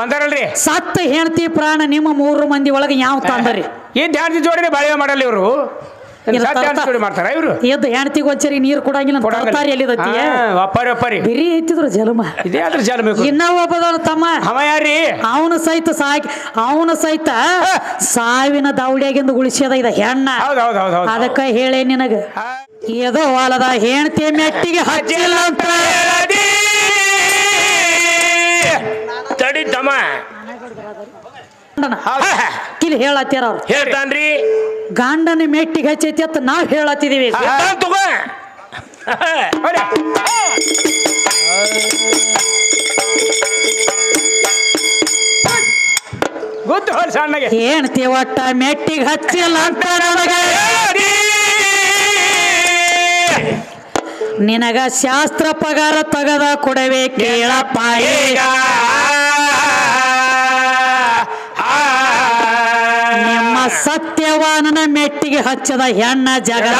ಬಂದಾರಲ್ರಿ. ಸತ್ತ ಹೆಂಡತಿ ಪ್ರಾಣ ನಿಮ್ಮ ಮೂರು ಮಂದಿ ಒಳಗೆ ಯಾವ ತಂದರಿ? ಏನ್ ಧ್ಯಾನ ಜೋಡಿ ಬಾಳೆ ಮಾಡಲ್ಲ ಇವರು. ಮಾಡ್ತಾರ ಇವರು? ಎದ್ದು ಒಂದ್ಸರಿ ನೀರು ಕೊಡಂಗಿಲ್ಲ ಅಂತ ತರ್ತಾರಿ ಎಲ್ಲಿದತ್ತಿ ಒಪ್ಪರಿ ಒಪ್ಪರಿ. ಬಿರಿ ಐತಿದ್ರು ಜಲಮ. ಇದೇ ಅದ್ರ ಜಾಲ ಇನ್ನ ಒಬ್ಬದವನ ತಮ್ಮ. ಅವ ಯಾರಿ ಅವನು ಸಹಿತ ಸಾಕಿ ಅವನು ಸಹಿತ ಸಾವಿನ ದೌಡ್ಯಾಗಿಂದ ಉಳಿಸ್ಯದ ಇದ ಹೆಣ್ಣ. ಅದಕ್ಕ ಹೇಳೇ ನಿನಗ. ಏದೋ ಹೊಲದ ಹೆಂಡತಿ ಮೆಟ್ಟಿಗೆ ಹಚ್ಚಿಲ್ಲ ಅಂತ. ಹೇಳದಿ. ತಡಿ ತಮ್ಮ ಗಂಡನ. ಹೌದ್. ಕಿಲ್ ಹೇಳತ್ತೀರ ಅವ್ರು. ಹೇಳ್ತಾನ್ರಿ. ಗಾಂಡನ ಮೆಟ್ಟಿಗೆ ಹಚ್ಚೈತಿ ಅಂತ ನಾವ್ ಹೇಳತ್ತಿದೀವಿ. ತಗೋ. ಗೊತ್ತು ಸಣ್ಣಗೆ. ಒಟ್ಟ ಮೆಟ್ಟಿಗೆ ಹಚ್ಚಿಲ್ಲ ಅಂತ ನನಗ. ನಿನಗ ಶಾಸ್ತ್ರ ಪಗಾರ ತಗದ ಕೊಡವೆ ಕೇಳಪ್ಪ ಈಗ ಸತ್ಯವಾನನ ಮೆಟ್ಟಿಗೆ ಹಚ್ಚದ ಹೆಣ್ಣ ಜಗದ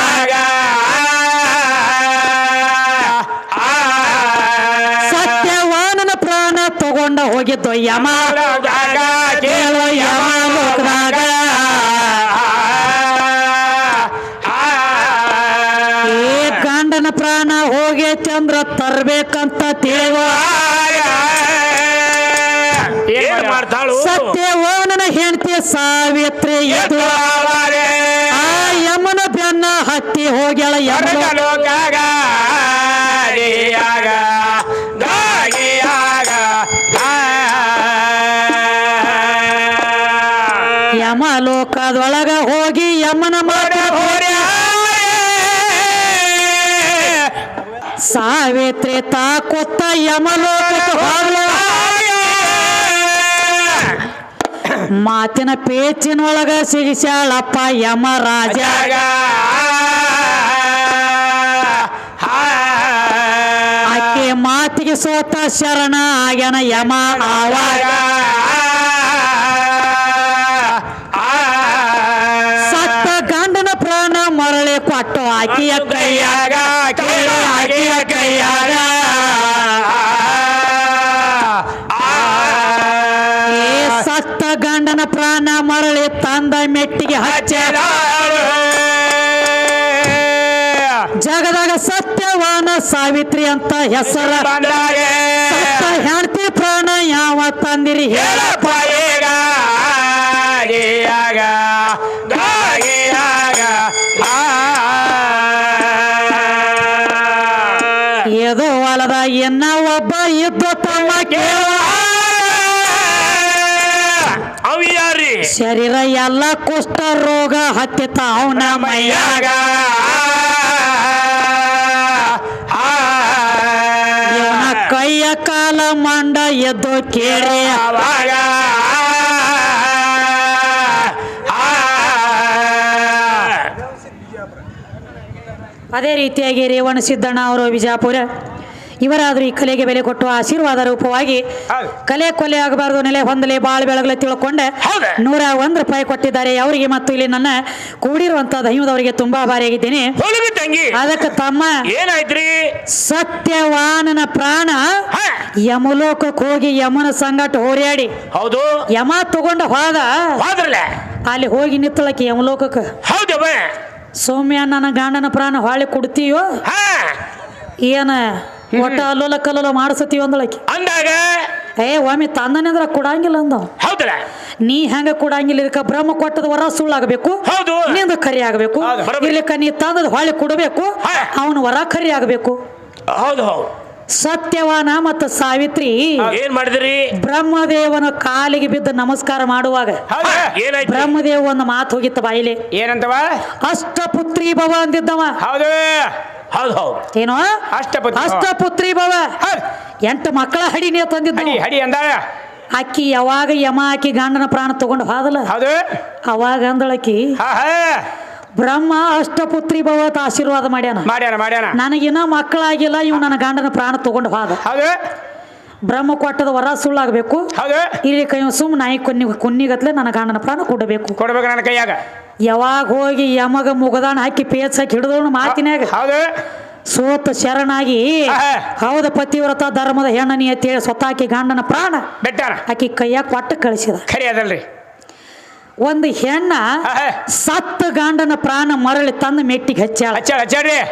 ಸತ್ಯವಾನನ ಪ್ರಾಣ ತಗೊಂಡ ಹೋಗಿದ್ದು ಯಮ. ಕೇಳೋ ಯಮ ಲೋಕದಾಗ. ಏ ಗಂಡನ ಪ್ರಾಣ ಹೋಗಿ ಚಂದ್ರ ತರ್ಬೇಕಂತ ತಿಳಿವ. ಹೆಂಡತಿ ಸಾವಿತ್ರಿ ಆ ಯಮನ ಬೆನ್ನ ಹತ್ತಿ ಹೋಗ್ಯಾಳ ಯಮ ಯಮ ಲೋಕದೊಳಗ ಹೋಗಿ ಯಮನ ಮಾಡ ಸಾವಿತ್ರಿ ತಾ ಕೊತ್ತ ಯಮ ಮಾತಿನ ಪೇಚಿನೊಳಗ ಸಿಗಿಸ್ಯಾಳಪ್ಪ ಯಮ ರಾಜ ಆಕೆ ಮಾತಿಗೆ ಸೋತ ಶರಣ ಆಗ್ಯನ ಯಮ ಆವಾಗ. ಸತ್ತ ಗಂಡನ ಪ್ರಾಣ ಮರಳಿ ಕೊಟ್ಟು ಆಕೆಯ ಕೈಯಾಗ. ತಂದ ಮೆಟ್ಟಿಗೆ ಹಚ್ಚ. ಜಗದಾಗ ಸತ್ಯವಾನ ಸಾವಿತ್ರಿ ಅಂತ ಹೆಸರ. ಹೆಂಡತಿ ಪ್ರಾಣ ಯಾವ ತಂದಿರಿ ಹೇಳ. ಏದೋ ಹೊಲದ ಎನ್ನ ಒಬ್ಬ ಇದ್ದ ತಮ್ಮ ಕೇಳ ಶರೀರ ಎಲ್ಲ ಕುಷ್ಠ ರೋಗ ಹತ್ತಿತ. ಅವನ ಮೈಯಾಗ. ಇವನ ಕೈಯ ಕಾಲ ಮಂಡ ಎದ್ದು ಕೇಳಿ. ಅದೇ ರೀತಿಯಾಗಿ ರೇವಣ ಸಿದ್ದಣ್ಣ ಅವರು ವಿಜಾಪುರ. ಇವರಾದರೂ ಈ ಕಲೆಗೆ ಬೆಲೆ ಕೊಟ್ಟು ಆಶೀರ್ವಾದ ರೂಪವಾಗಿ ಕಲೆ ಕೊಲೆ ಆಗಬಾರದು ನೆಲೆ ಹೊಂದಲೆ ಬಾಳ್ ಬೆಳಗಲೆ ತಿಳ್ಕೊಂಡೆ? ನೂರ ಒಂದು ರೂಪಾಯಿ ಕೊಟ್ಟಿದ್ದಾರೆ ಅವರಿಗೆ ಮತ್ತು ಇಲ್ಲಿ ನನ್ನ ಕೂಡಿರುವಂತ ದೈವದವರಿಗೆ ತುಂಬಾ ಭಾರಿಯಾಗಿದ್ದೀನಿ ಅದಕ್ಕೆ ತಮ್ಮ ಏನಾಯ್ತ್ರಿ? ಸತ್ಯವಾನನ ಪ್ರಾಣ. ಯಮಲೋಕಕ್ಕೆ ಹೋಗಿ ಯಮನ ಸಂಗಟ ಹೋರ್ಯಾಡಿ ಹೌದು. ಯಮ ತಗೊಂಡ ಹೋದ. ಅಲ್ಲಿ ಹೋಗಿ ನಿತ್ತಳಕ್ಕೆ ಯಮಲೋಕಕ್ಕೆ. ಹೌದವ ಸೌಮ್ಯ ನನ್ನ ಗಂಡನ ಪ್ರಾಣ ಹೊಳೆ ಕೊಡ್ತೀಯೋ? ಏನ ಒಟ್ಟ ಅಲ್ಲೋಲ ಕಲ್ಲೋಲ ಮಾಡಿಸತೀವಿ ಅಂದಳಕಿ. ಅಂದಾಗ? ಏ ಒಮ್ಮೆ ತಂದನೆಂದ್ರ ಕೊಡಂಗಿಲ್ಲ ಅಂದ. ಹೌದಲ್ಲ? ನೀ ಹೆಂಗ ಕೊಡಂಗಿಲ್ಲ ಇದಕ್ಕ ಬ್ರಹ್ಮ ಕೊಟ್ಟದ ವರ ಸುಳ್ಳಾಗಬೇಕು. ಹೌದು. ನಿಂದ ಖರಿ ಆಗಬೇಕು. ಇರ್ಲಿಕ್ಕ ನೀ ತಂದದ ಹೊಳೆ ಕೊಡಬೇಕು. ಅವನ ವರ ಖರಿ ಆಗಬೇಕು. ಹೌದು ಹೌದು. ಸತ್ಯವಾನ ಮತ್ತು ಸಾವಿತ್ರಿ ಏನ್ ಮಾಡಿದ್ರಿ? ಬ್ರಹ್ಮದೇವನ ಕಾಲಿಗೆ ಬಿದ್ದು ನಮಸ್ಕಾರ ಮಾಡುವಾಗ ಬ್ರಹ್ಮದೇವ ಒಂದು ಮಾತು ಹೋಗಿತ್ತ ಬಾಯಿಲೆ. ಏನಂತವ? ಅಷ್ಟಪುತ್ರಿ ಭವ ಅಂದಿದ್ದವ. ಹೌದು. ಹೌದು ಹೌದು. ಏನೋ? ಅಷ್ಟಪತಿ ಅಷ್ಟಪುತ್ರಿ ಭವ. ಹೌದ್. ಎಂಟು ಮಕ್ಕಳ ಹಡಿನೇ ತಂದಿದ್ದ. ಹಡಿ ಹಡಿ ಅಂದಾಳ. ಅಕ್ಕಿ ಯಾವಾಗ ಯಮ ಆಕಿ ಗಂಡನ ಪ್ರಾಣ ತಗೊಂಡು ಹೋದಲ್ಲ? ಹೌದು. ಅವಾಗ ಅಂದಳಕಿ ಹಾ ಹಾ. ಬ್ರಹ್ಮ ಅಷ್ಟಪುತ್ರಿ ಭವ ಅಂತ ಆಶೀರ್ವಾದ ಮಾಡ್ಯಾನ. ಮಾಡ್ಯಾನ ಮಾಡ್ಯಾನ. ನನಗಿನ್ನ ಮಕ್ಕಳಾಗಿಲ್ಲ ಇವ್ ನನ್ನ ಗಂಡನ ಪ್ರಾಣ ತಗೊಂಡು ಹೋದ. ಹೌದು. ಬ್ರಹ್ಮ ಕೊಟ್ಟದ ವರ ಸುಳ್ಳಾಗಬೇಕು. ಹಾಗೆ? ಇಲ್ಲಿ ಕೈ ಸುಮ್ ನಾಯಿ ಕೊನ್ನಿ ಕುನ್ನಿಗತ್ಲೆ ನನ್ನ ಗಂಡನ ಪ್ರಾಣ ಕೊಡಬೇಕು. ಕೊಡ್ಬೇಕು ನನ್ನ ಕೈಯಾಗ? ಯಾವಾಗ ಹೋಗಿ ಯಮಗ ಮುಗದಾಣ ಹಾಕಿ ಪೇಚ್ ಹಾಕಿ ಹಿಡಿದವನು ಮಾತಿನಾಗ ಹಾಗೆ? ಸೋತ ಶರಣಾಗಿ. ಹೌದ ಪತಿವ್ರತ ಧರ್ಮದ ಹೆಣ್ಣನಿ ಅಂತೇಳಿ ಆಕಿ ಗಂಡನ ಪ್ರಾಣ ಬೆಟ್ಟ ಆಕಿ ಕೈಯಾಗ ಕೊಟ್ಟು ಕಳಿಸಿದ. ಖರಿ ಅದಲ್ರಿ. ಒಂದು ಹೆಣ್ಣ. ಸತ್ತ ಗಂಡನ ಪ್ರಾಣ ಮರಳಿ ತಂದು ಮೆಟ್ಟಿಗೆ ಹಚ್ಚಾಳ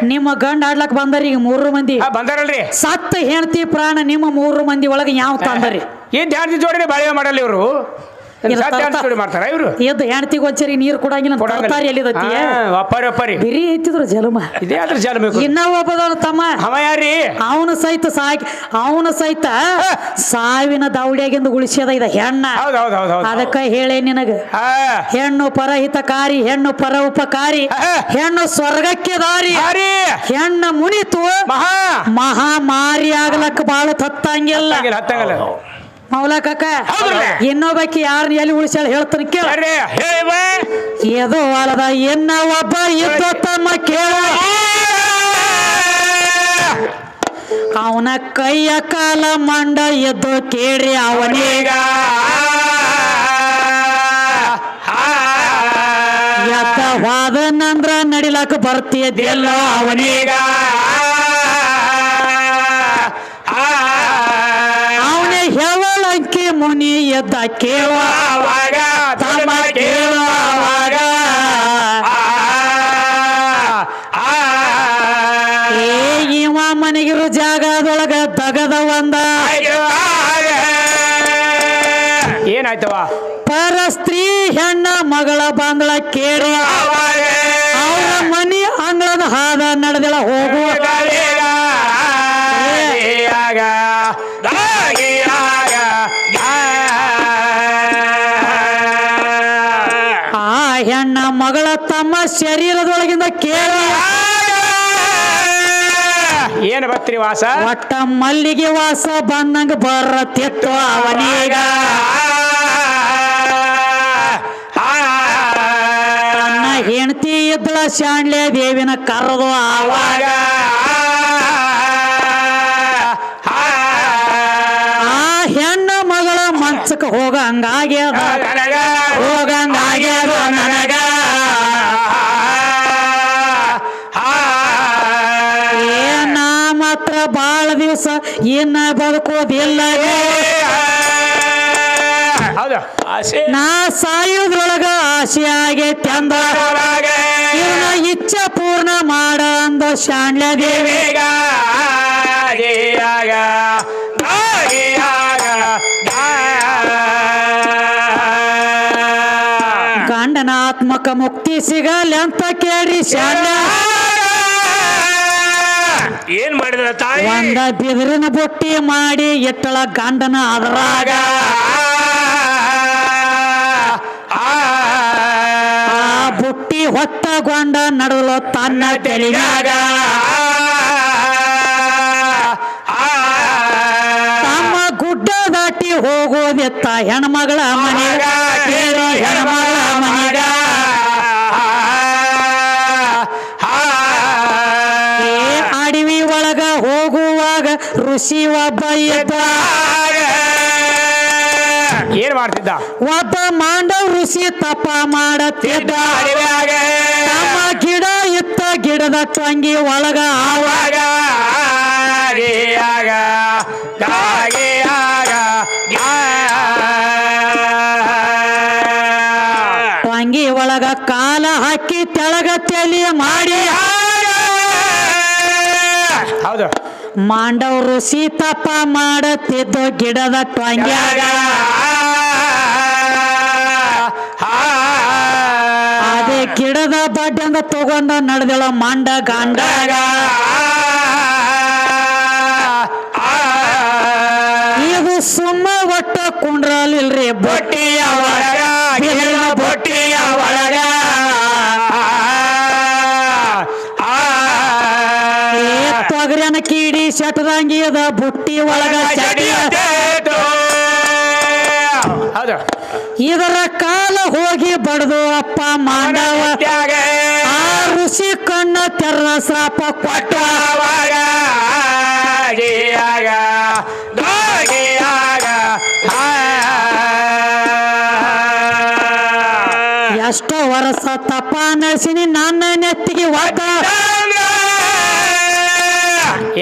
ನಿಮ್ಮ ಗಂಡ ಆಡ್ಲಕ್ ಬಂದರಿ ಈಗ ಮೂರು ಮಂದಿ. ಬಂದಾರಲ್ರಿ. ಸತ್ತ ಹೆಣ್ತಿ ಪ್ರಾಣ ನಿಮ್ಮ ಮೂರು ಮಂದಿ ಒಳಗೆ ಯಾವ ತಂದರಿ? ಏನ್ ಧ್ಯಾನ ಜೋಡಿ ಬಾಳೆ ಮಾಡಲ್ಲ ಇವರು. ಮಾಡ್ತಾರ ಇವರು. ಎದ್ದು ಹೆಣ್ತಿಗೆ ನೀರು ಕೊಡಂಗಿಲ್ಲ ತರ್ತಾರಿ ಎಲ್ಲಿದತಿ ಒಪ್ಪರಿ ಒಪ್ಪರಿ. ಬಿರಿ ಐತಿದ್ರು ಜಲಮ. ಇದೇ ಅದ್ರ ಜಾಲ ಇನ್ನ ಒಬ್ಬದವನು ತಮ್ಮ. ಅವ ಯಾರಿ? ಅವನ ಸಹಿತ ಸಾಕಿ ಅವನ ಸಹಿತ ಸಾವಿನ ದೌಡ್ಯಾಗಿಂದ ಉಳಿಸ್ಯದ ಇದ ಹೆಣ್ಣ. ಅದಕ್ಕ ಹೇಳೇ ನಿನಗ. ಹೆಣ್ಣು ಪರಹಿತಕಾರಿ ಹೆಣ್ಣು ಪರ ಉಪಕಾರಿ ಹೆಣ್ಣು ಸ್ವರ್ಗಕ್ಕೆ ದಾರಿ. ಹೆಣ್ಣ ಮುನಿತು ಮಹಾ. ಮಹಾಮಾರಿ ಆಗ್ಲಕ್ಕ ಬಾಳು ತತ್ತಂಗಿಲ್ಲ ಹತ್ತಂಗಿಲ್ಲ. ಮೌಲ ಕಾಕ ಹೌದ್ರಲ್ಲ? ಇನ್ನೊಬ್ಬಾಕಿ ಯಾರನ್ನ ಎಲ್ಲಿ ಉಳಿಸ್ಯಾಳ ಹೇಳ್ತಾನೆ ಕೇಳ. ಹೇಳ ಎದು ಅಲದ ಇನ್ನ ಒಬ್ಬ ಇದ್ದ ತಮ್ಮ ಕೇಳ. ಅವನ ಕೈಯ ಕಾಲ ಮಂಡ ಎದ್ದು ಕೇಳಿ ಅವನೀಗ. ಎದ್ದ ವಾದನಂದ್ರ ನಡಿಲಾಕ ಬರ್ತಿದ್ದಿಲ್ಲ ಅವನೀಗ. ಮುನಿ ಎದ್ದ ಕೇಳುವಾಗ ತಮ್ಮ ಕೇಳುವಾಗ ಏ ಇವ ಮನೆಗಿರು ಜಾಗದೊಳಗ ತಗದ ಒಂದ. ಏನಾಯ್ತವ? ಪರ ಸ್ತ್ರೀ ಹೆಣ್ಣ ಮಗಳ ಬಂದಳ ಕೇಳಿ ಅವರ ಮನಿ ಅಂಗಳದ ಹಾದ ನಡೆದಳ ಹೋಗುವ. ಮಗಳ ತಮ್ಮ ಶರೀರದೊಳಗಿಂದ ಕೇಳಿ. ಏನ್ ಬತ್ರಿ ವಾಸ? ಒಟ್ಟ ಮಲ್ಲಿಗೆ ವಾಸ ಬಂದಂಗ ಬರತ್ತಿತ್ತು ಅವನೀಗ. ತನ್ನ ಹೆಂಡತಿ ಇದ್ದಳ ಶಾಣ್ಲೆ ದೇವಿನ ಕರೆದು ಆವಾಗ. ಆ ಹೆಣ್ಣ ಮಗಳ ಮಂಚಕ್ಕೆ ಹೋಗಂಗಾಗ್ಯದ. ಹೋಗಂಗಾಗ್ಯದ ನನಗ. ಬಾಳ ದಿವಸ ಏನ ಬದುಕೋದಿಲ್ಲ ಹೌದು? ಆಸೆ. ನಾ ಸಾಯೋದ್ರೊಳಗ ಆಸೆ ಆಗೈತೆ ಅಂದ ಇವನ ಇಚ್ಛೆ ಪೂರ್ಣ ಮಾಡ ಅಂದ ಶಾಣ್ಯ ದೇವೇಗ ಗಂಡನಾತ್ಮಕ ಮುಕ್ತಿ ಸಿಗಲಿ ಅಂತ ಕೇಳಿ ಶಾಣ್ಯ. ಏನ್ ಮಾಡಿದ್ರ ತಾಯಿ ಒಂದ ಬಿದಿರಿನ ಬುಟ್ಟಿ ಮಾಡಿ ಇಟ್ಟಳ ಗಂಡನ ಅದರಾಗ ಆ ಬುಟ್ಟಿ ಹೊತ್ತಗೊಂಡ ನಡುಲ ತನ್ನ ತೆಲಿನಾಗ ತಮ್ಮ ಗುಡ್ಡ ದಾಟಿ ಹೋಗೋದೆತ್ತ ಹೆಣ್ಮಗಳ ಮನೆ ಹೆಣ್ಮಗಳ ಋಷಿ ಒಬ್ಬ ಏನ್ ಮಾಡ್ತಿದ್ದ? ಒಬ್ಬ ಮಾಂಡವ ಋಷಿ ತಪ ಮಾಡತ್ತಿದ್ದ. ತಮ್ಮ ಗಿಡ ಇತ್ತ ಗಿಡದ ತಂಗಿ ಒಳಗ ಆವಾಗ ಮಾಂಡವ್ ಸೀತಪ್ಪ ಮಾಡುತ್ತಿದ್ದು ಗಿಡದ ಟೊಂಗ್ಯಾಗ ಅದೇ ಗಿಡದ ಬಡ್ಡಂಗ ತಗೊಂಡ ನಡೆದಳ ಮಾಂಡ ಗಾಂಡಾಗ ಇದು ಸುಮ್ಮ ಒಟ್ಟ ಕುಂಡ್ರಲಿಲ್ರಿ ಬೊಟ್ಟಿಯ ಒಳಗ. ಬೊಟ್ಟಿಯ ಒಳಗ. ಅದ ಬುಟ್ಟಿ ಒಳಗ ಹೌದು. ಇದರ ಕಾಲ ಹೋಗಿ ಬಡದು ಅಪ್ಪ ಮಾಂಡವ. ಆ ಋಷಿ ಕಣ್ಣ ತೆರ ಸಾಪ ಕೊಟ್ಟ. ಎಷ್ಟೋ ವರ್ಷ ತಪ್ಪ ನಡೆಸಿನಿ ನನ್ನ ನೆತ್ತಿಗೆ ಯಾವ್ದು?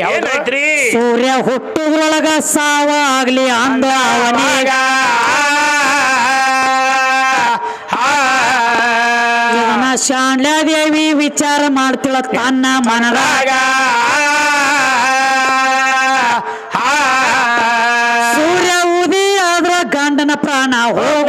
ಏನಾಯ್ತ್ರಿ ಸೂರ್ಯ ಹುಟ್ಟುದ್ರೊಳಗ ಸಾವ ಆಗ್ಲಿ ಅಂದ ಅವನಿಗ ಶಾಣ್ಯಾದೇವಿ ವಿಚಾರ ಮಾಡ್ತಿಳ ತನ್ನ ಮನದಾಗ ಸೂರ್ಯ ಉದಿ ಆದ್ರ ಗಂಡನ ಪ್ರಾಣ ಹೋಗೋದ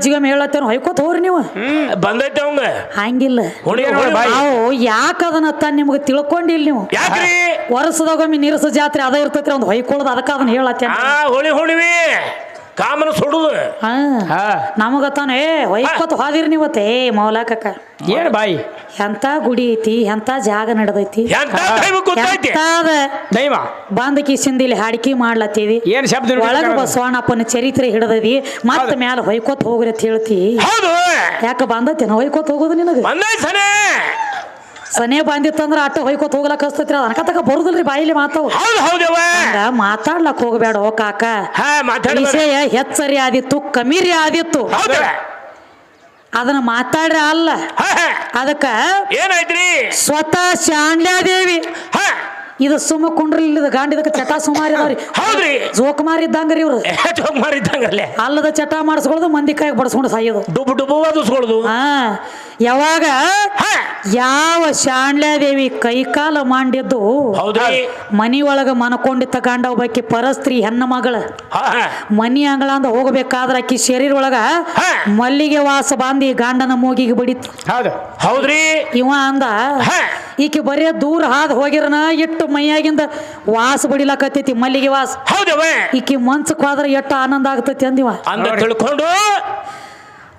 ಗಜ್ಜಿಗಮ್ ಹೇಳತ್ತೇನು ಹೊಯ್ಕೋತ ಹೋಗ್ರಿ ನೀವು. ಬಂದೈತೆ ಅವಂಗ. ಹಂಗಿಲ್ಲ. ಬಾಯಿ. ನಾವು ಯಾಕ ಅದನ್ನ ನಿಮ್ಗೆ ತಿಳ್ಕೊಂಡಿಲ್ಲ ನೀವು? ವರ್ಷದಾಗ ವರ್ಷದಾಗೊಮ್ಮೆ ನೀರಸ ಜಾತ್ರೆ ಅದ ಇರ್ತೈತ್ರಿ ಒಂದು ಹೊಯ್ಕೊಳ್ಳೋದು ಅದಕ್ಕ ಅದನ್ನ ಹೇಳತ್ತೇನ ಆ ಹುಳಿ ಹುಣಿವಿ ಕಾಮನ ಸುಡುದು. ಹಾ ಹಾ. ನಮಗತ್ತಾನ ಏ ಹೊಯ್ಕೋತ ಹೋದಿರಿ ನೀವತ್ತೆ ಏ ಮೌಲಾಕಕ್ಕ. ಏನ್ ಬಾಯಿ? ಎಂತ ಗುಡಿ ಐತಿ ಎಂತ ಜಾಗ ನಡೆದೈತಿ. ಎಂತ ದೈವ ಗೊತ್ತೈತಿ? ಎಂತಾದ ದೈವ. ಬಂದ ಕಿಸಿಂದ ಇಲ್ಲಿ ಹಾಡಿಕೆ ಮಾಡ್ಲತ್ತೀವಿ. ಏನ್ ಶಬ್ದ ನೋಡಿ ಒಳಗ ಬಸವಣ್ಣಪ್ಪನ ಚರಿತ್ರೆ ಹಿಡದದಿ ಮತ್ತ ಮ್ಯಾಲ ಹೊಯ್ಕೋತ ಹೋಗ್ರಿ ಅಂತ ಹೇಳ್ತಿ. ಹೌದು. ಯಾಕ ಬಂದತ್ತೇನ ಹೊಯ್ಕೋತ್ ಹೋಗೋದು ನಿನಗೆ? ಸನೆ ಬಂದಿತ್ತಂದ್ರ ಅಟ್ಟ ಹೊಯ್ಕೋತ ಹೋಗ್ಲಕ್ ಹಸ್ತೈತ್ರಿ. ಅದನ್ನ ತಕ ಬರುದಿಲ್ರಿ ಬಾಯಿಲಿ ಮಾತಾವು. ಹೌದು ಹೌದವ ಹಂಗ ಮಾತಾಡ್ಲಕ್ ಹೋಗ್ಬೇಡ ಓ ಕಾಕ ವಿಷಯ ಹೆಚ್ಚರಿ ಆದಿತ್ತು ಕಮೀರಿ ಆದಿತ್ತು. ಅದನ್ನ ಮಾತಾಡ್ರಿ ಅಲ್ಲ. ಅದಕ್ಕ ಏನಾಯ್ತ್ರಿ? ಸ್ವತಃ ಶಾಂಡ್ಯಾದೇವಿ. ಹಾ. ಇದು ಸುಮ್ಮ ಕುಂಡ್ರಿ ಇಲ್ಲದ ಗಾಂಡಿದಕ್ಕ ಚಟ ಸುಮಾರಿ ಅದಾವ್ರಿ ಹೌದ್ರಿ. ಜೋಕುಮಾರಿ ಇದ್ದಂಗ್ರಿ ಇವ್ರು. ಮಾರಿದ್ದಂಗಲ್ಲೇ ಅಲ್ಲದ ಚಟ ಮಾಡಿಸ್ಕೊಳ್ಳೋದು ಮಂದಿ ಕೈಗೆ ಬಡಿಸ್ಕೊಂಡು ಸಾಯೋದು. ಡುಬು ಡುಬು ಅದಿಸ್ಕೊಳ್ದು ಹಾ. ಯಾವಾಗ? ಯಾವ ಶಾಂಡ್ಲಾದೇವಿ ಕೈಕಾಲ ಮಾಡಿದ್ದು ಒಳಗ ಮನಕೊಂಡಿದ್ದ ತಗೊಂಡ ಒಬ್ಬಾಕಿ ಪರಸ್ತ್ರೀ ಹೆಣ್ಣ ಮಗಳ. ಮನಿ ಅಂಗಳ ಅಂದ ಹೋಗ್ಬೇಕಾದ್ರ ಆಕಿ ಶರೀರ ಒಳಗ. ಮಲ್ಲಿಗೆ ವಾಸ ಬಾಂದಿ ಗಂಡನ ಮೂಗಿಗೆ ಬಡಿತು. ಹೌದು. ಹೌದ್ರಿ. ಇವ ಅಂದ ಈಕೆ ಬರೀ ದೂರ ಹಾದ್ ಹೋಗಿರನ ಇಟ್ಟು ಮೈಯಾಗಿಂದ ವಾಸ ಬಡಿಲಾಕತ್ತೈತಿ ಮಲ್ಲಿಗೆ ವಾಸ. ಈಕಿ ಮನ್ಸಕ್ ಹೋದ್ರ ಎಷ್ಟು ಆನಂದ ಆಗ್ತೈತಿ ಅಂದಿವ. ಅಂದ ತಿಳ್ಕೊಂಡು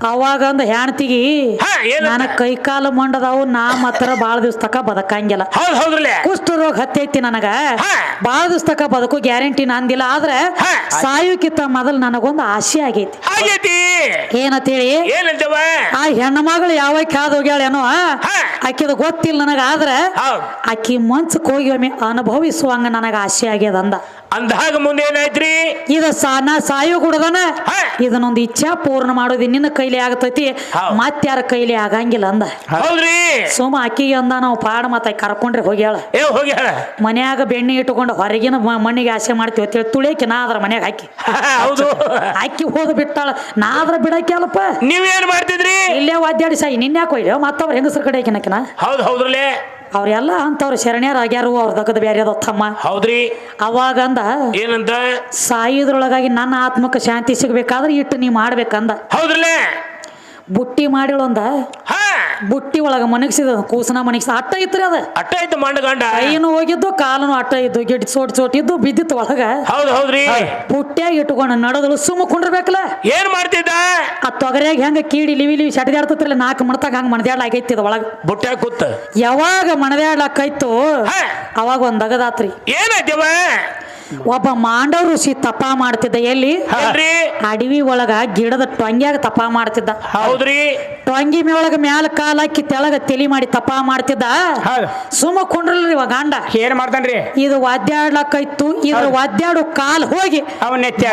ಅವಾಗ ಅಂದ ಹೆಣ್ತಿಗಿ ಹಾ ಏನ ನನ್ನ ಕೈಕಾಲು ಮಂಡದವು ನಾ ಮಾತ್ರ ಬಾಳ ದಿವ್ಸ ತಕ ಬದಕಂಗಿಲ್ಲ. ಹೌದ್ ರೋಗ ಕುಷ್ಠರೋಗ ಹತ್ತೈತಿ ನನಗ. ಹಾ. ಬಾಳ ದಿವ್ಸ ತಕ ಬದುಕು ಗ್ಯಾರಂಟಿ ನಂದಿಲ್ಲ ಆದ್ರೆ ಹಾ. ಸಾಯುಕಿತ್ತ ಮೊದಲು ನನಗೊಂದು ಆಸೆ ಆಗೈತಿ. ಆಗೈತಿ ಏನಂತೇಳಿ? ಏನಂತವ? ಆ ಹೆಣ್ಣು ಮಗಳು ಯಾವಾಗ ಕಾದ್ ಹೋಗ್ಯಾಳೇನೋ ಹಾ. ಆಕಿದ ಗೊತ್ತಿಲ್ಲ ನನಗ ಆದ್ರೆ ಹೌದ್. ಆಕಿ ಮನ್ಸಕ್ ಹೋಗಿ ಒಮ್ಮೆ ಅನುಭವಿಸುವಂಗ ನನಗ ಆಸೆ ಆಗ್ಯದ ಅಂದ ಅಂದಾಗ ಮುಂದೆ ಏನಾಯ್ತ್ರಿ? ಇದ ಸಾನ ಸಾಯು ಕುಡ್ದನ. ಇದನ್ನೊಂದು ಇಚ್ಛಾ ಪೂರ್ಣ ಮಾಡೋದು ನಿನ್ನ ಕೈಲಿ ಆಗತೈತಿ. ಮತ್ತಾರ ಕೈಲಿ ಆಗಂಗಿಲ್ಲ ಅಂದ. ಹೌದ್ರಿ? ಸೋಮ ಅಕ್ಕಿಗೆ ಅಂದ ನಾವು ಪಾಡ ಮತ್ತ ಕರ್ಕೊಂಡ್ರೆ ಹೋಗ್ಯಾಳ. ಏ ಹೋಗ್ಯಾಳ? ಮನ್ಯಾಗ ಬೆಣ್ಣೆ ಇಟ್ಟುಕೊಂಡು ಹೊರಗಿನ ಮಣ್ಣಿಗೆ ಆಸೆ ಮಾಡ್ತೀವಿ ಅಂತೇಳಿ ತುಳಿಯಕ್ಕೆ ನಾ ಅದ್ರ ಮನ್ಯಾಗ ಹಾಕಿ. ಹೌದು. ಅಕ್ಕಿ ಹೋದ ಬಿಟ್ಟಾಳ. ನಾ ಅದ್ರ ಬಿಡಕ್ಕೆ ಅಲ್ಲಪ್ಪ ನೀವೇನ್ ಮಾಡ್ತಿದ್ರಿ? ಇಲ್ಲೇ ವಾದ್ಯಾಡಿ ಸಾಯಿ ನಿನ್ಯಾಕ ಒಯ್ಯ ಮತ್ತವ್ರ ಹೆಂಗಸ್ರ ಕಡೆ ಹಾಕಿನಕಿನ ಹೌದು ಹೌದ್ರಲ್ಲೇ. ಅವ್ರೆಲ್ಲ ಅಂತವ್ರು ಶರಣ್ಯರ್ ಆಗ್ಯಾರು ಅವ್ರ ದಗದ ಬ್ಯಾರೆ ಅದ ತಮ್ಮ. ಹೌದ್ರಿ. ಅವಾಗಂದ ಏನಂತ? ಸಾಯಿದ್ರೊಳಗಾಗಿ ನನ್ನ ಆತ್ಮಕ್ಕೆ ಶಾಂತಿ ಸಿಗ್ಬೇಕಾದ್ರೆ ಇಟ್ಟು ನೀ ಮಾಡ್ಬೇಕಂದ. ಹೌದ್ರಲ್ಲೇ? ಬುಟ್ಟಿ ಮಾಡಿಳೊಂದ ಬುಟ್ಟಿ ಒಳಗ ಮನಗಿಸಿದ ಕೂಸನ ಮನಗಿಸಿದ ಅಟ್ಟ ಇತ್ರಿ ಅದ. ಅಟ್ಟ ಇತ್ತು ಮಂಡ ಗಂಡ. ಕೈನು ಹೋಗಿದ್ದು ಕಾಲನು ಅಟ್ಟ ಇದ್ದು ಗಿಡ್ ಸೋಟ್ ಸೋಟಿದ್ದು ಬಿದ್ದಿತ್ತು ಒಳಗ. ಹೌದು ಹೌದ್ರಿ. ಪುಟ್ಟ್ಯಾಗ ಇಟ್ಕೊಂಡು ನಡೆದಳು ಸುಮ್ಮ ಕುಂಡ್ರಬೇಕಲ್ಲ. ಏನ್ ಮಾಡ್ತಿದ್ದ? ಆ ತೊಗರಿಯಾಗ ಹೆಂಗ ಕೀಡಿ ಲಿವಿ ಲಿವಿ ಸಟದಾಡ್ತತ್ರಲ್ಲ ನಾಲ್ಕು ಮಣತಾಗ ಹಂಗ ಮಣದ್ಯಾಡ್ಲಾಗೈತಿ ಅದ ಒಳಗ. ಬುಟ್ಟ್ಯಾಗ ಕೂತ. ಯಾವಾಗ ಮಣದ್ಯಾಡ್ಲಾಕೈತು ಕೈತು ಅವಾಗ ಒಂದ್ ಅಗದಾತ್ರಿ ಏನಾಯ್ತವ ಒಬ್ಬ ಮಾಂಡವ ಋಷಿ ತಪ ಮಾಡ್ತಿದ್ದ ಎಲ್ಲಿ? ಅಡವಿ ಒಳಗ ಗಿಡದ ಟೊಂಗ್ಯಾಗ ತಪ ಮಾಡ್ತಿದ್ದ. ಹೌದ್ರಿ. ಟೊಂಗಿ ಮೇಳಗ ಮ್ಯಾಲ ಕಾಲ ಹಾಕಿ ತೆಳಗ ತೆಲಿ ಮಾಡಿ ತಪ ಮಾಡ್ತಿದ್ದ? ಹೌದು. ಸುಮ್ಮ ಕುಂಡ್ರಲ್ರಿ ಇವ ಗಂಡ. ಏನ್ ಮಾಡ್ತಾನ್ರಿ ಇದು ವಾದ್ಯಾಡ್ಲಕ್ಕೈತು ಇದ್ರ ವಾದ್ಯಾಡು ಕಾಲ್ ಹೋಗಿ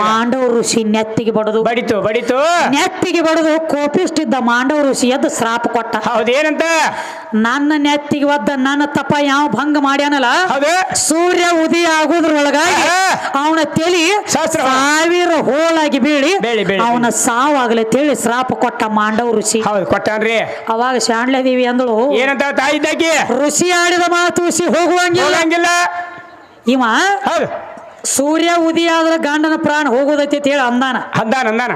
ಮಾಂಡವ ಋಷಿ ನೆತ್ತಿಗೆ ಬಡದು. ಬಡಿತು ಬಡಿತು. ನೆತ್ತಿಗೆ ಬಡದು ಕೋಪಿಷ್ಟಿದ್ದ ಮಾಂಡವ ಋಷಿ ಎದ್ದು ಶ್ರಾಪ ಕೊಟ್ಟ. ಹೌದೇನಂತ? ನನ್ನ ನೆತ್ತಿಗೆ ಒದ್ದ ನನ್ನ ತಪ ಯಾವ ಭಂಗ ಮಾಡ್ಯಾನಲ್ಲ? ಹೌದು. ಸೂರ್ಯ ಉದಯ ಆಗೋದ್ರೊಳಗಾಗಿ. ಅವನ ತಲಿ ಶಾಸ್ತ್ರ. ಸಾವಿರ ಹೋಳಾಗಿ ಬೀಳಿ ಬೀಳಿ, ಬೀಳಿ, ಅವನ ಸಾವಾಗಲೇ ತೇಳಿ ಶ್ರಾಪ ಕೊಟ್ಟ ಮಾಂಡವ ಋಷಿ. ಹೌದು. ಕೊಟ್ಟಾನ್ರಿ. ಅವಾಗ ಶಾಣ್ಲದೇವಿ ಅಂದಳು ಏನಂತ ತಾಯಿ ಇದ್ದಾಕಿ? ಋಷಿ ಆಡಿದ ಮಾತು ಋಷಿ ಹೋಗುವಂಗಿಲ್ಲ. ಹೋಗಂಗಿಲ್ಲ ಇವ ಹೌದು. ಸೂರ್ಯ ಉದಿ ಆದ್ರೆ ಗಂಡನ ಪ್ರಾಣ ಹೋಗೋದೈತಿ ಅಂತ ಹೇಳಿ ಅಂದಾನ. ಅಂದಾನ ಅಂದಾನ.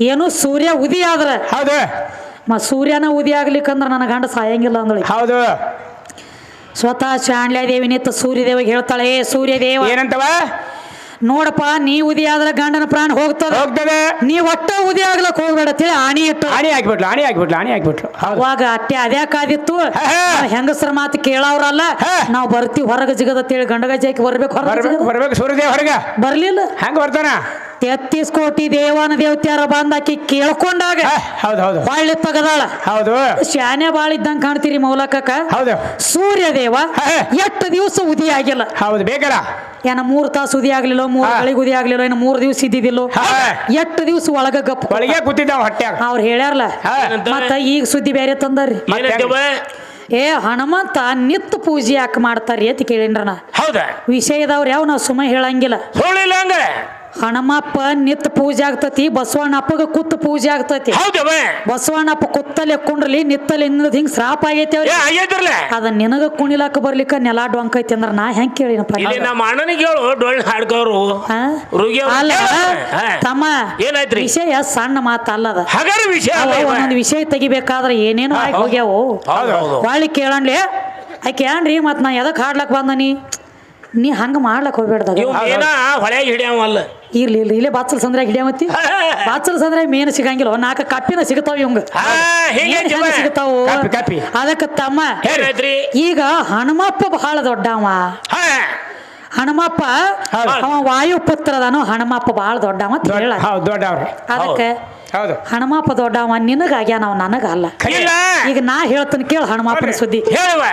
ಏನು ಸೂರ್ಯ ಉದಿ ಆದ್ರ? ಹೌದು. ಮ ಸೂರ್ಯನ ಉದಯ ಆಗ್ಲಿಕ್ಕಂದ್ರ ನನ್ನ ಗಂಡ ಸಾಯಂಗಿಲ್ಲ ಅಂದಳು. ಹೌದು. ಸ್ವತಃ ಶಾಣ್ಲ್ಯಾದೇವಿ ನಿತ್ತ ಸೂರ್ಯದೇವಿಗೆ ಹೇಳ್ತಾಳೆ ಏ ಸೂರ್ಯದೇವ ಏನಂತವ? ನೋಡಪ್ಪ ನೀ ಉದಿ ಆದ್ರೆ ಗಂಡನ ಪ್ರಾಣ ಹೋಗ್ತದ. ಹೋಗ್ತದೆ. ನೀ ಒಟ್ಟ ಉದಿ ಆಗ್ಲಕ್ ಹೋಗ್ಬೇಡ ತಿಳಿ ಆಣಿ ಇಟ್ಟು. ಆಣಿ ಹಾಕ್ಬಿಟ್ಲು ಆಣಿ ಹಾಕ್ಬಿಟ್ಲು ಆಣಿ ಹೌದು ಅವಾಗ ಅಟ್ಟೆ ಅದ್ಯಾಕಾದಿತ್ತು. ಹೆಂಗಸರ ಮಾತು ಕೇಳವ್ರಲ್ಲ. ನಾವು ಬರ್ತೀವಿ ಹೊರಗ ಜಿಗದ ತಿಳಿ ಗಂಡಗ ಜಾಕಿ ಬರ್ಬೇಕು ಹೊರಗ ಬರ್ಬೇಕು ಜಿಗದ. ಬರ್ಬೇಕು ಸೂರ್ಯದೇವ್ ಹೊರಗ. ಬರ್ಲಿಲ್ಲ. ಹೆಂಗ ಬರ್ತಾನ? ತೆತ್ತಿಸ್ ಕೋಟಿ ದೇವಾನ ದೇವತ್ಯಾರ ಬಂದ ಆಕಿ ಕೇಳ್ಕೊಂಡಾಗ ಹೌದು ಹೌದು. ಹೊಳ್ಳಿ ತಗದಾಳ. ಹೌದು. ಶಾನೆ ಬಾಳ ಇದ್ದಂಗೆ ಕಾಣ್ತೀರಿ ಮೌಲಕಕ್ಕ? ಹೌದು. ಸೂರ್ಯ ದೇವ. ಎಷ್ಟು ದಿವಸ ಉದಿ ಆಗಿಲ್ಲ. ಹೌದು ಬೇಕಲ್ಲ? ಏನ ಮೂರ್ ತಾಸು ಉದಿ ಆಗ್ಲಿಲ್ಲ ಮೂರ್. ಗಳಿಗೆ ಉದಿ ಆಗ್ಲಿಲ್ಲ ಏನ ಮೂರ್ ದಿವಸ ಇದ್ದಿದ್ದಿಲ್ಲ. ಎಷ್ಟು ದಿವಸ ಒಳಗ ಗಪ್ಪ ಒಳಗೆ ಕೂತಿದ್ದಾವ ಅವ್ರು ಹೇಳ್ಯಾರಲ್ಲ. ಮತ್ತ ಈಗ ಸುದ್ದಿ ಬೇರೆ ತಂದಾರಿ. ಏ ಹನುಮಂತ ನಿತ್ ಪೂಜೆ ಯಾಕೆ ಮಾಡ್ತಾರಿ ಅಂತ ಕೇಳಿನ್ರ ನಾ ಹೌದಾ? ವಿಷಯದವ್ರು ಯಾವ ನಾವು ಸುಮ್ಮ ಹೇಳಂಗಿಲ್ಲ. ಸುಳ್ಳಿಲ್ಲ ನಿತ್ ಪೂಜೆ ಆಗ್ತತಿ ಬಸವಣ್ಣಪ್ಪಗ ಕುತ್ತ ಪೂಜೆ ಆಗ್ತತಿ. ಹೌದವ ಬಸವಣ್ಣಪ್ಪ ಕುತ್ತಲೆ ಕುಂಡ್ರಲಿ ನಿತ್ತಲ್ಲಿ ಇನ್ನದ್ ಹಿಂಗ್ ಶ್ರಾಪ ಆಗೈತಿ ಅವ್ರಿಗೆ. ಅದ ನಿನಗ ಕುಣಿಲಾಕ ಬರ್ಲಿಕ್ಕ ನೆಲ ಡೊಂಕೈತಿ ಅಂದ್ರ ನಾ ಹೆಂಗ್ ಕೇಳಿನಪ್ಪ ಇಲ್ಲಿ ನಮ್ಮ ಅಣ್ಣನಿಗೆ ಹೇಳು ಡೊಳ್ಳು ಹಾಡ್ಕೋರು ಹಾ? ರುಗಿ ಅವ್ರು. ಅಲ್ಲ. ಹಾ. ತಮ್ಮ ಏನಾಯ್ತ್ರಿ? ವಿಷಯ ಸಣ್ಣ ಮಾತಲ್ಲದ. ಹಗರ ವಿಷಯ ಅವ ಅಲ್ಲ ಇವ. ಒಂದೊಂದು ವಿಷಯ ತೆಗಿಬೇಕಾದ್ರೆ ಏನೇನು ಆಗಿ. ಹೋಗ್ಯಾವು. ಹೌದು ಹೌದು. ಹೊಳ್ಳಿ ಕೇಳಣ್ಲಿ ಆಕೆ ಏನ್ರಿ ಮತ್ ನಾ ಎದಕ್ ಹಾಡ್ಲಕ್ ಬಂದನಿ ನೀ? ಹಂಗ ಮಾಡ್ಲಕ್ ಹೋಗ್ಬೇಡ್ದಾಗ. ಇವ್ ಮೇನ ಹೊಳೆಯಾಗ ಹಿಡಿಯವಲ್ಲ ಇರ್ಲಿ ಇರ್ಲಿ. ಇಲ್ಲೇ ಬಾಚಲ್ ಸಂದ್ರಾಗ ಹಿಡಿಯಮತ್ತಿ ಬಾತ್ಸಲ್ ಸಂದ್ರೆ ಮೇನ್ ಸಿಗಂಗಿಲ್ಲ. ನಾಲ್ಕು ಕಪ್ಪಿನ ಸಿಗತಾವ ಇವಂಗ. ಸಿಗ್ತಾವು. ಅದಕ್ಕ ತಮ್ಮ ಈಗ ಹನುಮಪ್ಪ ಬಹಳ ದೊಡ್ಡವ. ಹನುಮಪ್ಪ. ಅವ ವಾಯುಪುತ್ರ ಅದನೋ ಹನುಮಪ್ಪ ಬಹಳ ದೊಡ್ಡವ ಅಂತ ಹೇಳ ಅದಕ್ಕೆ ಹನುಮಪ್ಪ ದೊಡ್ಡವ ನಿನಗಾಗ್ಯಾನ ಅವ ನನಗಲ್ಲ. ಅಲ್ಲ ಈಗ ನಾ ಹೇಳ್ತೀನಿ ಕೇಳ ಹನುಮಪ್ಪನ ಸುದ್ದಿ. ಹೇಳುವ.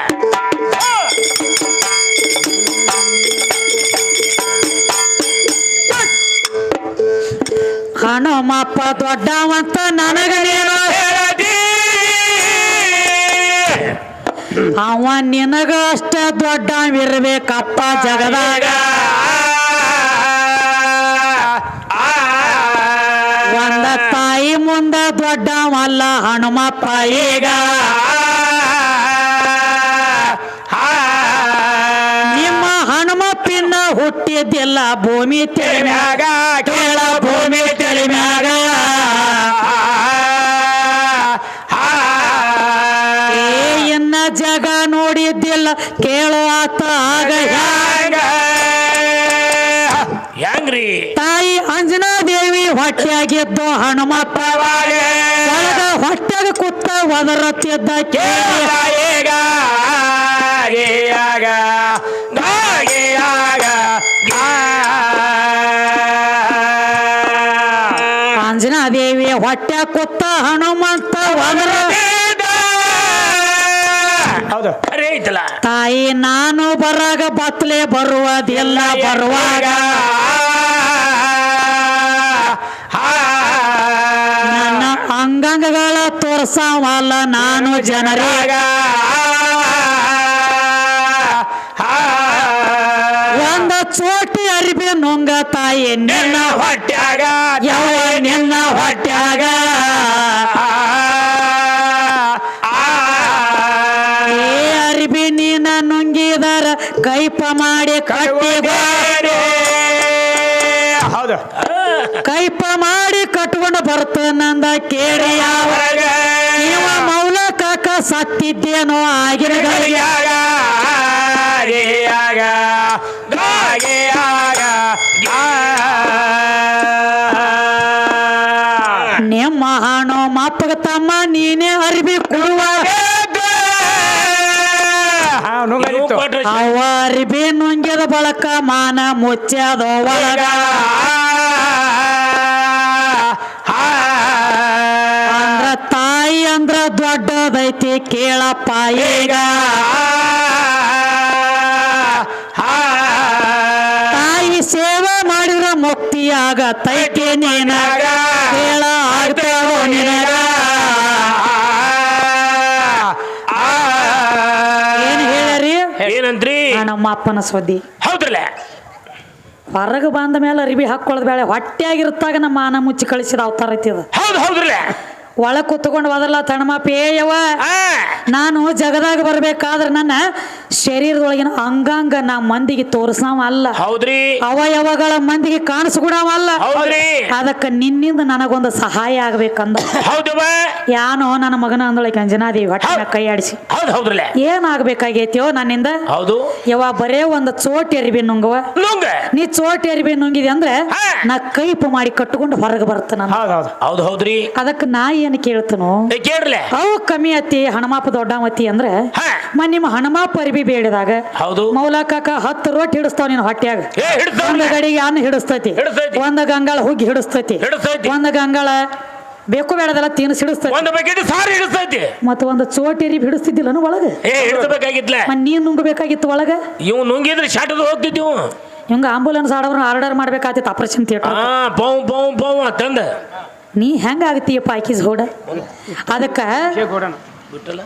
ಹನುಮಪ್ಪ ದೊಡ್ಡವಂತ ನನಗ ನೀನು. ಅವ ನಿನಗ ಅಷ್ಟ ದೊಡ್ಡವಿರ್ಬೇಕಪ್ಪ ಜಗದಾಗ ಒಂದ ತಾಯಿ ಮುಂದ ದೊಡ್ಡವಲ್ಲ ಹನುಮಪ್ಪ ಈಗ ಹುಟ್ಟಿದ್ದಿಲ್ಲ ಭೂಮಿ ತೆಳಿಮ್ಯಾಗ ಕೇಳ ಭೂಮಿ ತೆಳಿಮ್ಯಾಗ ಏನ್ನ ಜಗ ನೋಡಿದ್ದಿಲ್ಲ ಕೇಳೋ ಆತ ಆಗ? ಹೆಂಗ್ರಿ? ತಾಯಿ ಅಂಜನಾ ದೇವಿ ಹೊಟ್ಟೆಯಾಗಿದ್ದು ಹನುಮಪ್ಪ. ಹೊಟ್ಟೆಗೆ ಕುತ್ತ ಒದರತ್ತಿದ್ದ ಏಗ ಅಂಜನಾ ಹೊಟ್ಟೆ ಕುತ್ತ ಹನುಮಂತ ಒದರ ಹೌದು. ಖರೆ ಐತಲ್ಲ. ತಾಯಿ ನಾನು ಬರಾಗ ಬತ್ಲೆ ಬರುವುದಿಲ್ಲ ಬರುವಾಗ. ನನ್ನ ಅಂಗಾಂಗಗಳ ತೋರ್ಸವಲ್ಲ ನಾನು ಜನರಿಗೆ ಅರಿಬಿ ನುಂಗ ತಾಯಿ ನಿನ್ನ ಹೊಟ್ಯಾಗ ಯಾವ ನಿನ್ನ ಹೊಟ್ಯಾಗ ಏ ಅರಿಬಿ ನೀನ ನುಂಗಿದರ ಕೈಪ ಮಾಡಿ ಕಟ್ಟಿಗೋ ಹೌದು ಕೈಪ ಮಾಡಿ ಕಟ್ಕೊಂಡು ಬರ್ತನಂದ ಕೇಳಿ ಯಾವ ಇವ ಮೌಲ ಕಾಕ ಸತ್ತಿದ್ದೇನೋ ಆಗಿನ ನೀನೇ ಅರ್ಬಿ ಕೊಡುವಾಗ ನುಂಗದಿತ್ತು ಅವ ಅರಿಬಿ ನುಂಗಿದ ಬಳಕ ಮಾನ ಮುಚ್ಚದ ಒಳಗ. ಅಂದ್ರ ತಾಯಿ ಅಂದ್ರ ದೊಡ್ಡದೈತಿ ಕೇಳಪ್ಪ ಈಗ. ತಾಯಿ ಸೇವೆ ಮಾಡಿದ್ರ ಮುಕ್ತಿಯಾಗ ತೈಕೆ ನೀನಾಗ. ಕೇಳ ಆಗ್ತಾವೋ ನಿನಗ. ನಮ್ಮ ಅಪ್ಪನ ಸುದ್ದಿ. ಹೌದ್ರಲ್ಲ? ಹೊರಗೆ ಬಂದ ಮೇಲೆ ಅರಿಬಿ ಹಾಕೊಳ್ಳೋದು ಬೇಳೆ ಹೊಟ್ಟೆಯಾಗಿರುತ್ತಾಗ ನಮ್ಮ ಮಾನ ಮುಚ್ಚಿ ಕಳಿಸಿದ ಅವತಾರ ಐತಿ ಅದು. ಹೌದು ಹೌದ್ರಲ್ಲ? ಒಳ ಕುತ್ಕೊಂಡು ಹೋದಲ್ಲ ತಣಮಾಪಿ ಏಯವ ನಾನು ಜಗದಾಗ ಬರ್ಬೇಕಾದ್ರ ನನ್ನ ಶರೀರದೊಳಗಿನ ಅಂಗಾಂಗ ನಾ ಮಂದಿಗೆ ತೋರ್ಸಾವ ಅಲ್ಲ. ಹೌದ್ರಿ. ಅವಯವಗಳ ಮಂದಿಗೆ ಕಾಣಿಸ್ಕೊಡವ ಅಲ್ಲ. ಅದಕ್ಕೆ ನಿನ್ನಿಂದ ನನಗೊಂದು ಸಹಾಯ ಆಗ್ಬೇಕಂದ. ಯಾನೋ ನನ್ನ ಮಗನ ಅಂದೊಳಗೆ ಅಂಜನಾದೇವಿ ಹೊಟ್ಟೆ ಕೈ ಆಡಿಸಿ. ಏನಾಗ್ಬೇಕಾಗೈತ್ಯೋ ನನ್ನಿಂದ? ಹೌದು. ಯವ ಬರೇ ಒಂದು ಚೋಟ್ ಎರಿಬಿ ನುಂಗವ. ನುಂಗ. ನೀ ಚೋಟ್ ಎರಿಬಿ ನುಂಗಿದೆ ಅಂದ್ರೆ ನಾ ಕೈಪು ಮಾಡಿ ಕಟ್ಟುಕೊಂಡು ಹೊರಗೆ ಬರ್ತಾನ ಹೌದು ಹೌದ್ರಿ. ಅದಕ್ಕೆ ನಾ ಏನು ಕೇಳ್ತನು ಏ, ಕೇಳ್ರಲ್ಲ ಅವು ಕಮ್ಮಿ ಅತ್ತಿ ಹಣಮಾಪ ದೊಡ್ಡಮತಿ ಅಂದ್ರೆ ನಿಮ್ಮ ಹಣಮಾಪ ಅರಿಬಿ ಬೇಡಿದಾಗ ಹೌದು. ಮೌಲಾಕಾಕ ಹತ್ತು ರೊಟ್ಟಿ ಹಿಡಿಸ್ತಾವ ನೀನು ಹೊಟ್ಯಾಗ. ಒಂದ್ ಗಡಿಗೆ ಅನ್ನ ಹಿಡಿಸ್ತೈತಿ. ಒಂದ್ ಗಂಗಾಳ ಹುಗ್ಗಿ ಹಿಡಿಸ್ತೈತಿ. ಒಂದ್ ಗಂಗಾಳ ಬೇಕು ಬೇಡದಲ್ಲ ತಿನ್ಸ್ ಹಿಡಿಸ್ತೈತಿ. ಒಂದು ಬಕೆಟ್ ಸಾರು ಹಿಡಿಸ್ತೈತಿ. ಮತ್ತ ಒಂದು ಚೋಟಿರಿ ಹಿಡಿಸ್ತಿದ್ದಿಲ್ಲನು ಒಳಗ? ಏ ನೀನ್ ನುಂಗಬೇಕಾಗಿತ್ತು ಒಳಗ? ಇವ್ ನುಂಗಿದ್ರೆ ಶಾಟದ ಹೋಗ್ತಿದ್ದೀವು ಹಿಂಗ ಆಂಬುಲೆನ್ಸ್ ಆಡೋರ್ನ ಆರ್ಡರ್ ಮಾಡ್ಬೇಕಾಗ್ತಿತ್ತು ಆಪರೇಷನ್ ಥಿಯೇಟರ್. ಬೌ ಬೌ ಪೌ ತಂದ ನೀ ಹೆಂಗ ಆಗತ್ತೀಯಪ್ಪ ಆಕಿಸ್ ಹೋಡ ಅದಕ್ಕ ಬಿಟ್ಟಲ್ಲ?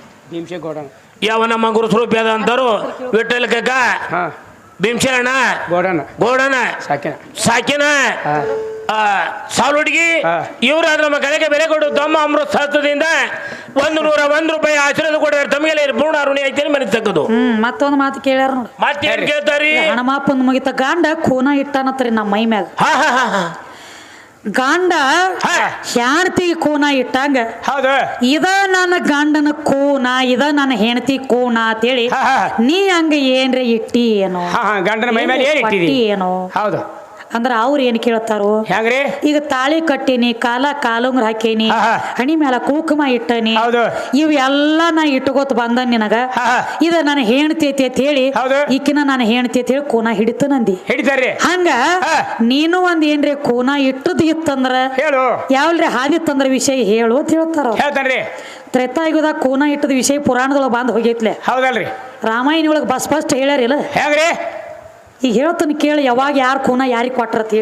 ಯಾವ ನಮ್ಮ ಗುರು ಸ್ವರೂಪ ಯಾದ ಅಂತಾರು ವಿಠಲ್ ಕಕ್ಕ ಹಾ. ಭೀಮಶರಣ ಗೋಡನ. ಗೋಡನ. ಸಾಕಿನ. ಸಾಕಿನ. ಹಾ. ಆ, ಸಾಲುಡ್ಗಿ. ಇವರು ನಮ್ಮ ಕಲೆಗೆ ಬೆಲೆ ಕೊಡು. ತಮ್ಮ ಅಮೃತ ಸತ್ವದಿಂದ ಒಂದು ನೂರ ಒಂದ್ ರೂಪಾಯಿ ಆಶೀರ್ವಾದ ಕೊಡ್ಯಾರ. ತಮಗೆ ಪೂರ್ಣ ಅರುಣಿ ಐತೇನೆ ಮನೆ ತಕ್ಕದು ಹ್ಮ್ ಮತ್ತೊಂದು ಮಾತು ಕೇಳ್ಯಾರ ಮತ್ತೆ ಮತ್ತೇನ್ ಕೇಳ್ತಾರಿ? ಹಣಮಾಪನ್ ಮುಗಿತ ಗಾಂಡ ಖೂನ ಇಟ್ಟಾನತ್ರಿ ನಮ್ಮ ಮೈ ಮ್ಯಾಗ. ಹಾ ಹಾ ಹಾ ಹಾ. ಗಾಂಡ ಹಾ. ಕೋನ ಇಟ್ಟಂಗ ಹೌದು. ಇದ ನನ್ನ ಗಂಡನ ಕೋನ ಇದ ನನ್ನ ಹೆಂಡತಿ ಕೋನ ಅಂತ ಹೇಳಿ ಹಾ. ನೀ ಹಂಗ ಏನ್ರಿ ಇಟ್ಟಿ ಏನೋ ಗಂಡನ ಮೈ ಮೇಲೆ ಏನೋ ಹೌದು. ಅಂದ್ರ ಅವ್ರ ಏನ್ ಕೇಳ್ತಾರೋ? ಹೆಂಗ್ರಿ ಈಗ ತಾಳಿ ಕಟ್ಟೀನಿ ಕಾಲ ಕಾಲುಂಗ್ರ ಹಾಕೇನಿ. ಹಣಿ ಮ್ಯಾಲ ಕುಂಕುಮ ಇಟ್ಟನಿ. ಹೌದು. ಇವೆಲ್ಲ ನಾ ಇಟ್ಕೋತ ಬಂದ ನಿನಗ. ಇದು. ಇದ ನನ್ನ ಹೆಣ್ತೈತಿ ಅಂತ ಹೇಳಿ ಹೌದು. ಈಕಿನ ನಾನು ಹೆಣ್ತಿ ಅಂತ ಹೇಳಿ ಕೂನ ಹಿಡಿತು ನಂದಿ. ಹಿಡಿತಾರ್ರಿ. ಹಂಗ ಹಾ. ನೀನು ಒಂದ್ ಏನ್ರಿ ಕೂನ ಇಟ್ಟದ್ ಇತ್ತಂದ್ರ? ಹೇಳು. ಯಾವಲ್ರಿ ಹಾದಿತ್ತಂದ್ರ ವಿಷಯ ಹೇಳು ಅಂತ ಹೇಳ್ತಾರ ಅವ್ರು. ಹೇಳ್ತಾನ್ರಿ. ತ್ರೇತಾಯುಗದಾಗ ಕೂನ ಇಟ್ಟದ ವಿಷಯ ಪುರಾಣದೊಳಗೆ ಬಂದ್ ಹೋಗೈತ್ಲೆ. ಹೌದಲ್ರಿ. ರಾಮಾಯಣ ಒಳಗೆ ಬಸ್ ಫಸ್ಟ್ ಹೇಳ್ಯಾರಿಲ್ಲ? ಹೆಂಗ್ರಿ ಈಗ ಹೇಳ್ತಾನೆ ಕೇಳಿ ಯಾವಾಗ ಯಾರು ಕೂನ ಯಾರಿಗೆ ಕೊಟ್ರತ್